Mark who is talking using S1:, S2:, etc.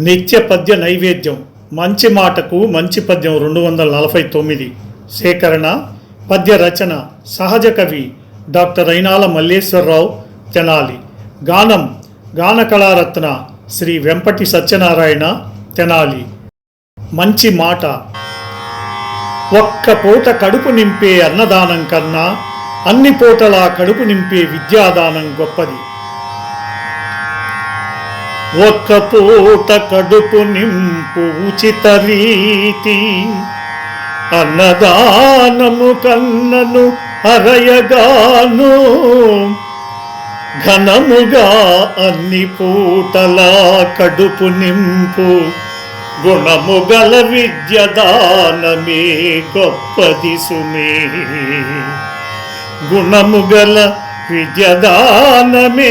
S1: నిత్య పద్య నైవేద్యం. మంచి మాటకు మంచి పద్యం రెండు వందల నలభై తొమ్మిది. సేకరణ పద్య రచన సహజ కవి డాక్టర్ అయినాల మల్లేశ్వరరావు తెనాలి. గానం గాన కళారత్న శ్రీ వెంపటి సత్యనారాయణ తెనాలి. మంచి మాట. ఒక్క పూట కడుపు నింపే అన్నదానం కన్నా అన్ని పూటలా కడుపు నింపే విద్యాదానం గొప్పది. ఒక్క పూట కడుపు నింపు ఉచిత రీతి అన్నదానము కన్నను అరయగాను. ఘనముగా అన్ని పూటలా కడుపు నింపు. గుణము గల విద్య దానమే గొప్పది సుమే. గుణము గల విద్యదానమే